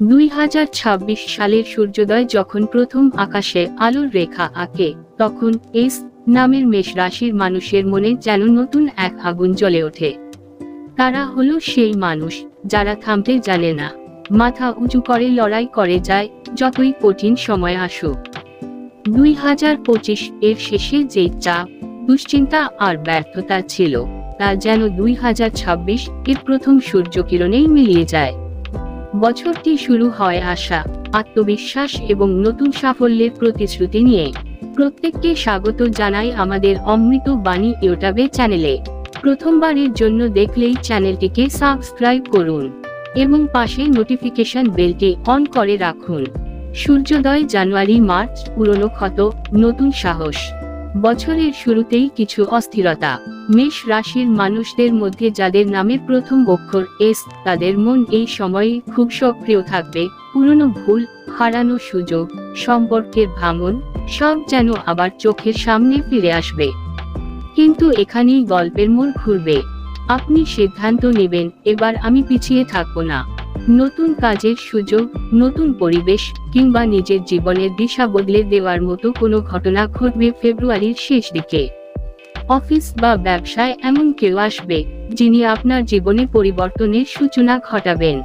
দুই হাজার ছাব্বিশ সালের সূর্যোদয় যখন প্রথম আকাশে আলোর রেখা আঁকে, তখন এস নামের মেষ রাশির মানুষের মনে যেন নতুন এক আগুন জ্বলে ওঠে। তারা হলো সেই মানুষ যারা থামতে জানে না, মাথা উঁচু করে লড়াই করে যায় যতই কঠিন সময় আসুক। দুই হাজার পঁচিশ এর শেষে যে চাপ, দুশ্চিন্তা আর ব্যর্থতা ছিল, তা যেন দুই হাজার ছাব্বিশ এর প্রথম সূর্যকিরণেই মিলিয়ে যায়। বছরটি শুরু হয় আশা, আত্মবিশ্বাস এবং নতুন সাফল্যের প্রতিশ্রুতি নিয়ে। প্রত্যেককে স্বাগত জানাই আমাদের অমৃত বাণী ইউটিউবে চ্যানেলে। প্রথমবারের জন্য দেখলেই চ্যানেলটিকে সাবস্ক্রাইব করুন এবং পাশে নোটিফিকেশন বেলটি অন করে রাখুন। সূর্যোদয় জানুয়ারি, মার্চ, পুরনো ক্ষত, নতুন সাহস। বছরের শুরুতেই কিছু অস্থিরতা। মেষ রাশির মানুষদের মধ্যে যাদের নামের প্রথম অক্ষর এস তাদের মন এই সময়ে খুব সক্রিয় থাকবে। পুরনো ভুল, হারানো সুযোগ, সম্পর্কের ভাঙন, সব যেন আবার চোখের সামনে ফিরে আসবে। কিন্তু এখানেই গল্পের মোড় ঘুরবে। আপনি সিদ্ধান্ত নেবেন, এবার আমি পিছিয়ে থাকব না। নতুন কাজের সুযোগ, নতুন পরিবেশ কিংবা নিজের জীবনের দিশা বদলে দেওয়ার মতো কোনো ঘটনা ঘটবে ফেব্রুয়ারির শেষ দিকে। অফিস বা ব্যবসায় এমন কেউ আসবে, যিনি আপনার জীবনে পরিবর্তনের সূচনা ঘটাবেন।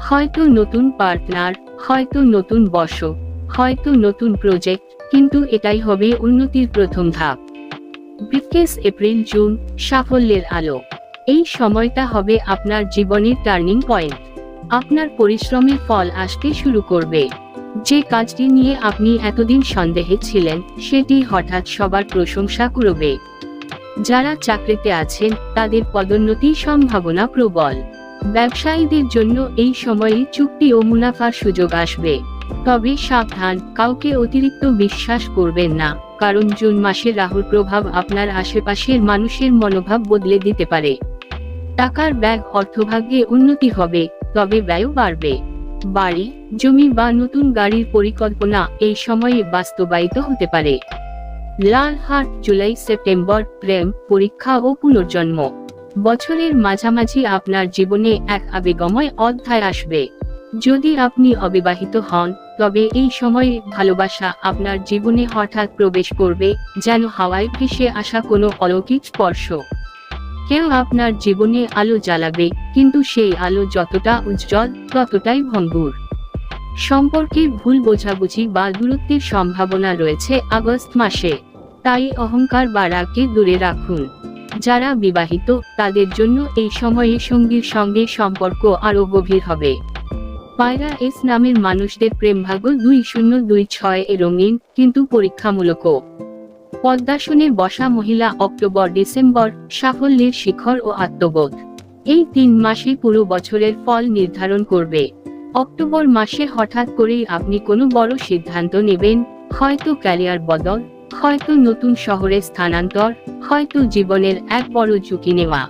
হয়তো নতুন পার্টনার, হয়তো নতুন বর্ষ হয়তো নতুন প্রজেক্ট, কিন্তু এটাই হবে উন্নতির প্রথম ধাপ। ব্রিকেস এপ্রিল, জুন, সাফল্যের আলো। এই সময়টা হবে আপনার জীবনের টার্নিং পয়েন্ট। আপনার পরিশ্রমের ফল আসতে শুরু করবে। যে কাজটি নিয়ে আপনি এতদিন সন্দেহে ছিলেন, সেটি হঠাৎ সবার প্রশংসা করবে যারা চাকরিতে আছেন, তাদের পদোন্নতি সম্ভাবনা প্রবল। ব্যবসায়ীদের জন্য এই সময়ে চুক্তি ও মুনাফার সুযোগ আসবে। তবে সাবধান, কাউকে অতিরিক্ত বিশ্বাস করবেন না, কারণ জুন মাসে রাহুর প্রভাব আপনার আশেপাশের মানুষের মনোভাব বদলে দিতে পারে। টাকার ব্যাগ অর্থভাগ্যে উন্নতি হবে তবে ব্যয় বাড়বে। বাড়ি, জমি বা নতুন গাড়ির পরিকল্পনা এই সময়ে বাস্তবায়িত হতে পারে। লাল হাট, জুলাই, সেপ্টেম্বর, প্রেম, পরীক্ষা ও পুনর্জন্ম। বছরের মাঝামাঝি আপনার জীবনে এক আবেগময় অধ্যায় আসবে। যদি আপনি অবিবাহিত হন, তবে এই সময়ে ভালোবাসা আপনার জীবনে হঠাৎ প্রবেশ করবে, যেন হাওয়ায় ভেসে আসা কোনো অলৌকিক স্পর্শ। কেউ আপনার জীবনে আলো জ্বালাবে, কিন্তু সেই আলো যতটা উজ্জ্বল, ততটাই ভঙ্গুর। সম্পর্কে ভুল বোঝাবুঝি বা দূরত্বের সম্ভাবনা রয়েছে আগস্ট মাসে। তাই অহংকার বা রাগকে দূরে রাখুন। যারা বিবাহিত, তাদের জন্য এই সময়ে সঙ্গীর সঙ্গে সম্পর্ক আরও গভীর হবে। পায়রা এস নামের মানুষদের প্রেমভাগ্য দুই শূন্য দুই ছয় এ রঙিন কিন্তু পরীক্ষামূলকও। পদ্মাসনে বসা মহিলা অক্টোবর, ডিসেম্বর, সাফল্যের শিখর ও আত্মবোধ। এই তিন মাসে পুরো বছরের ফল নির্ধারণ করবে। অক্টোবর মাসে হঠাৎ করেই আপনি কোনো বড় সিদ্ধান্ত নেবেন, হয়তো ক্যারিয়ার বদল, হয়তো নতুন শহরে স্থানান্তর, হয়তো জীবনের এক বড় ঝুঁকি নেওয়া।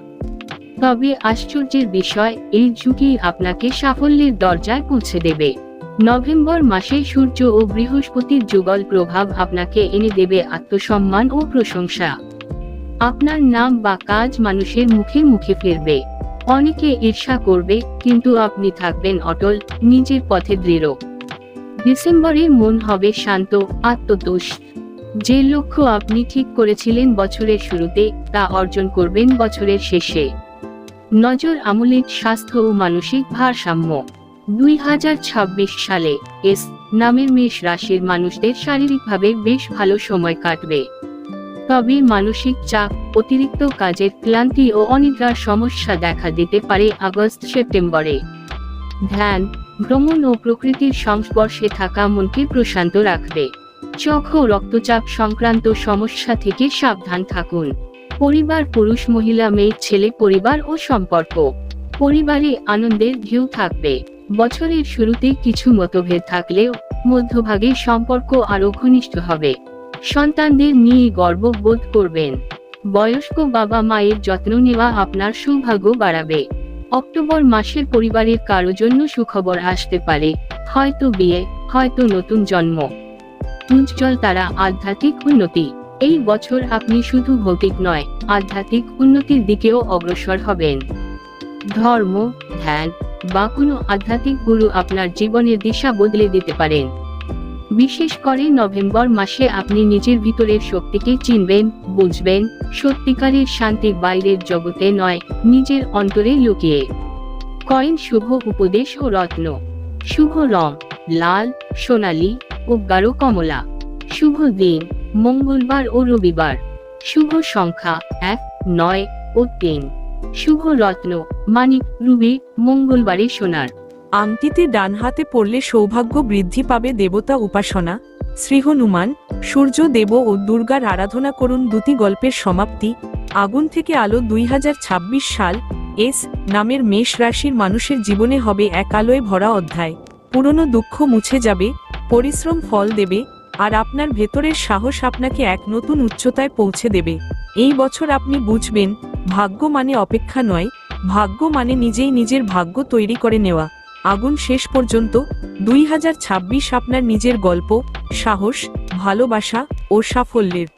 তবে আশ্চর্যের বিষয়, এই ঝুঁকি আপনাকে সাফল্যের দরজায় পৌঁছে দেবে। নভেম্বর মাসে সূর্য ও বৃহস্পতির যুগল প্রভাব আপনাকে এনে দেবে আত্মসম্মান ও প্রশংসা। আপনার নাম বা কাজ মানুষের মুখে মুখে ফিরবে। অনেকে ঈর্ষা করবে, কিন্তু আপনি থাকবেন অটল, নিজের পথে দৃঢ়। ডিসেম্বরে মন হবে শান্ত, আত্মতোষ। যে লক্ষ্য আপনি ঠিক করেছিলেন বছরের শুরুতে, তা অর্জন করবেন বছরের শেষে। নজর আমলের স্বাস্থ্য ও মানসিক ভারসাম্য। দুই হাজার ছাব্বিশ সালে এস নামের মেষ রাশির মানুষদের শারীরিকভাবে বেশ ভালো সময় কাটবে। তবে মানসিক চাপ, অতিরিক্ত কাজের ক্লান্তি ও অনিদ্রার সমস্যা দেখা দিতে পারে আগস্ট সেপ্টেম্বরে। ধ্যান, ভ্রমণ ও প্রকৃতির সংস্পর্শে থাকা মনকে প্রশান্ত রাখবে। ও রক্তচাপ সংক্রান্ত সমস্যা থেকে সাবধান থাকুন। পরিবার, পুরুষ, মহিলা, মেয়ে, ছেলে, পরিবার ও সম্পর্ক। পরিবারে আনন্দের ঢেউ থাকবে। বছরের শুরুতে কিছু মতভেদ থাকলেও মধ্যভাগে সম্পর্ক আরও ঘনিষ্ঠ হবে। সন্তানদের নিয়ে গর্ব বোধ করবেন। বয়স্ক বাবা মায়ের যত্ন নেওয়া আপনার সৌভাগ্য বাড়াবে। অক্টোবর মাসের পরিবারের কারও জন্য সুখবর আসতে পারে। হয়তো বিয়ে, হয়তো নতুন জন্ম। উজ্জ্বল তারা আধ্যাত্মিক উন্নতি। এই বছর আপনি শুধু ভৌতিক নয়, আধ্যাত্মিক উন্নতির দিকেও অগ্রসর হবেন। ধর্ম, ধ্যান বা কোনো আধ্যাত্মিক গুরু আপনার জীবনের দিশা বদলে দিতে পারেন। বিশেষ করে নভেম্বর মাসে আপনি নিজের ভিতরের শক্তিকে চিনবেন, বুঝবেন, সত্যিকারের শান্তি বাইরের জগতে নয়, নিজের অন্তরে লুকিয়ে। কয়েন শুভ উপদেশ ও রত্ন। শুভ রং, লাল, সোনালী ও গাঢ় কমলা। শুভ দিন, মঙ্গলবার ও রবিবার। শুভ সংখ্যা এক, নয় ও তিন। শুভ রত্ন মানিক রুবি মঙ্গলবারে সোনার। আংটিতে ডান হাতে পড়লে সৌভাগ্য বৃদ্ধি পাবে দেবতা উপাসনা। শ্রী হনুমান সূর্য দেব ও দুর্গার আরাধনা করুন দুটি গল্পের সমাপ্তি। আগুন থেকে আলো দুই হাজার ছাব্বিশ সাল, এস, নামের মেষ রাশির মানুষের জীবনে হবে এক আলোয় ভরা অধ্যায়। পুরনো দুঃখ মুছে যাবে, পরিশ্রম ফল দেবে, আর আপনার ভেতরের সাহস আপনাকে এক নতুন উচ্চতায় পৌঁছে দেবে। এই বছর আপনি বুঝবেন, ভাগ্য মানে অপেক্ষা নয় ভাগ্য মানে নিজেই নিজের ভাগ্য তৈরি করে নেওয়া। আগুন শেষ পর্যন্ত, দুই হাজার ছাব্বিশ আপনার নিজের গল্প, সাহস, ভালোবাসা ও সাফল্যের।